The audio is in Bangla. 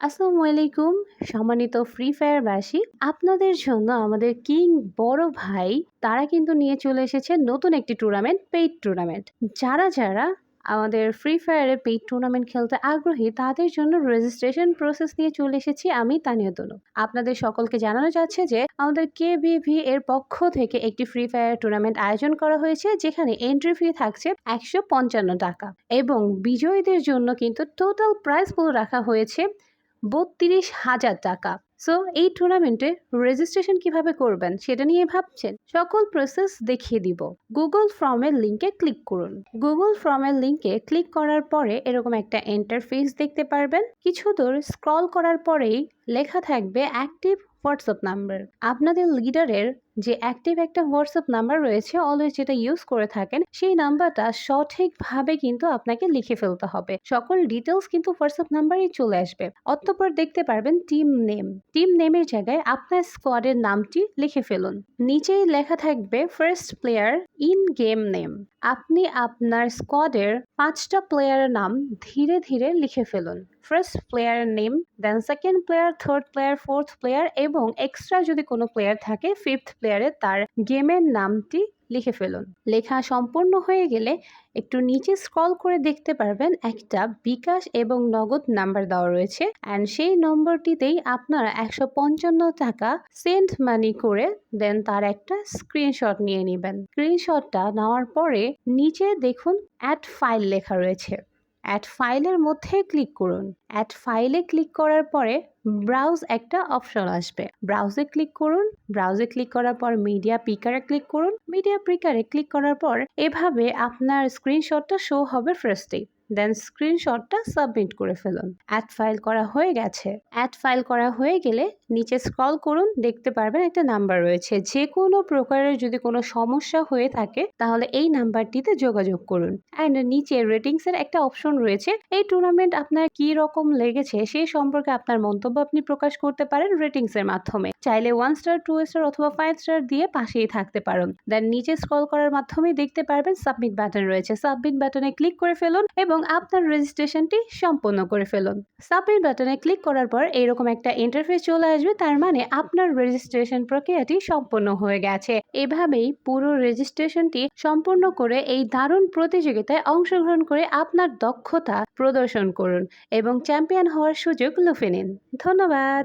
আসসালামু আলাইকুম, সম্মানিত ফ্রি ফায়ারবাসী আপনাদের জন্য আমাদের কিং বড় ভাই, তারা কিন্তু নিয়ে চলে এসেছে নতুন একটি টুর্নামেন্ট পেইড টুর্নামেন্ট যারা যারা আমাদের ফ্রি ফায়ারে পেইড টুর্নামেন্ট খেলতে আগ্রহী, তাদের জন্য রেজিস্ট্রেশন প্রসেস নিয়ে চলে এসেছি আমি তানিয়া তনু আপনাদের সকলকে জানানো যাচ্ছে যে, আমাদের কেবিভি এর পক্ষ থেকে একটি ফ্রি ফায়ার টুর্নামেন্ট আয়োজন করা হয়েছে, যেখানে এন্ট্রি ফি থাকছে একশো পঞ্চান্ন টাকা। এবং বিজয়ীদের জন্য কিন্তু টোটাল প্রাইস পুল রাখা হয়েছে বত্রিশ হাজার টাকা। সো এই টুর্নামেন্টে রেজিস্ট্রেশন কীভাবে করবেন সেটা নিয়ে ভাবছেন? সকল প্রসেস দেখিয়ে দিব। গুগল ফর্মের লিঙ্কে ক্লিক করুন। গুগল ফর্মের লিঙ্কে ক্লিক করার পরে এরকম একটা ইন্টারফেস দেখতে পারবেন। কিছু দূর স্ক্রল করার পরেই লেখা থাকবে অ্যাক্টিভ হোয়াটসঅ্যাপ নাম্বার আপনাদের লিডারের যে অ্যাক্টিভ একটা হোয়াটসঅ্যাপ নাম্বার রয়েছে অলওয়েজ যেটা ইউজ করে থাকেন, সেই নাম্বারটা সঠিকভাবে কিন্তু আপনাকে লিখে ফেলতে হবে। সকল ডিটেলস কিন্তু হোয়াটসঅ্যাপ নাম্বারেই চলে আসবে। অতঃপর দেখতে পারবেন টিম নেম টিম নেমের জায়গায় আপনার স্কোয়াডের নামটি লিখে ফেলুন। নিচেই লেখা থাকবে first player in game name আপনি আপনার স্কোয়াডের পাঁচটা প্লেয়ারের নাম ধীরে ধীরে লিখে ফেলুন। ফার্স্ট প্লেয়ার নেম দেন second player third player fourth player এবং এক্সট্রা যদি কোনো প্লেয়ার থাকে ফিফথ প্লেয়ারে তার গেমের নামটি লিখে ফেলুন। লেখা সম্পূর্ণ হয়ে গেলে একটু নিচে স্ক্রল করে দেখতে পারবেন একটা বিকাশ এবং নগদ নাম্বার দেওয়া রয়েছে অ্যান্ড সেই নম্বরটিতেই আপনারা একশো পঞ্চান্ন টাকা সেন্ট মানি করে দেন তার একটা স্ক্রিনশট নিয়ে নেবেন। স্ক্রিনশটটা নেওয়ার পরে নিচে দেখুন অ্যাড ফাইল লেখা রয়েছে। অ্যাড ফাইলের মধ্যে ক্লিক করুন। অ্যাড ফাইলে ক্লিক করার পরে ব্রাউজ একটা অপশন আসবে। ব্রাউজে ক্লিক করুন ব্রাউজে ক্লিক করার পর মিডিয়া পিকারে ক্লিক করুন। মিডিয়া পিকারে ক্লিক করার পর এভাবে আপনার স্ক্রিনশটটা শো হবে ফার্স্টেই দেন স্ক্রিনশটটা সাবমিট করে ফেলুন। অ্যাড ফাইল করা হয়ে গেছে। অ্যাড ফাইল করা হয়ে গেলে নিচে স্ক্রল করুন, দেখতে পারবেন একটা নাম্বার রয়েছে। যে কোনো প্রকারের যদি কোনো সমস্যা হয়ে থাকে, তাহলে এই নাম্বারটিতে যোগাযোগ করুন। অ্যান্ড নিচে রেটিংসের একটা অপশন রয়েছে। এই টুর্নামেন্ট আপনার কি রকম লেগেছে, সেই সম্পর্কে আপনার মন্তব্য আপনি প্রকাশ করতে পারেন রেটিংসের মাধ্যমে। চাইলে ওয়ান স্টার টু স্টার অথবা ফাইভ স্টার দিয়ে পাশেই থাকতে পারেন। দেন নিচে স্ক্রল করার মাধ্যমে দেখতে পারবেন সাবমিট বাটন রয়েছে। সাবমিট বাটনে ক্লিক করে ফেলুন এবং আপনার রেজিস্ট্রেশনটি সম্পন্ন করে ফেলুন। সাবমিট বাটনে ক্লিক করার পর এইরকম একটা ইন্টারফেস চলে আসবে, তার মানে আপনার রেজিস্ট্রেশন প্রক্রিয়াটি সম্পন্ন হয়ে গেছে। এভাবেই পুরো রেজিস্ট্রেশনটি সম্পূর্ণ করে এই দারুণ প্রতিযোগিতায় অংশগ্রহণ করে আপনার দক্ষতা প্রদর্শন করুন এবং চ্যাম্পিয়ন হওয়ার সুযোগ লুফে নিন। ধন্যবাদ।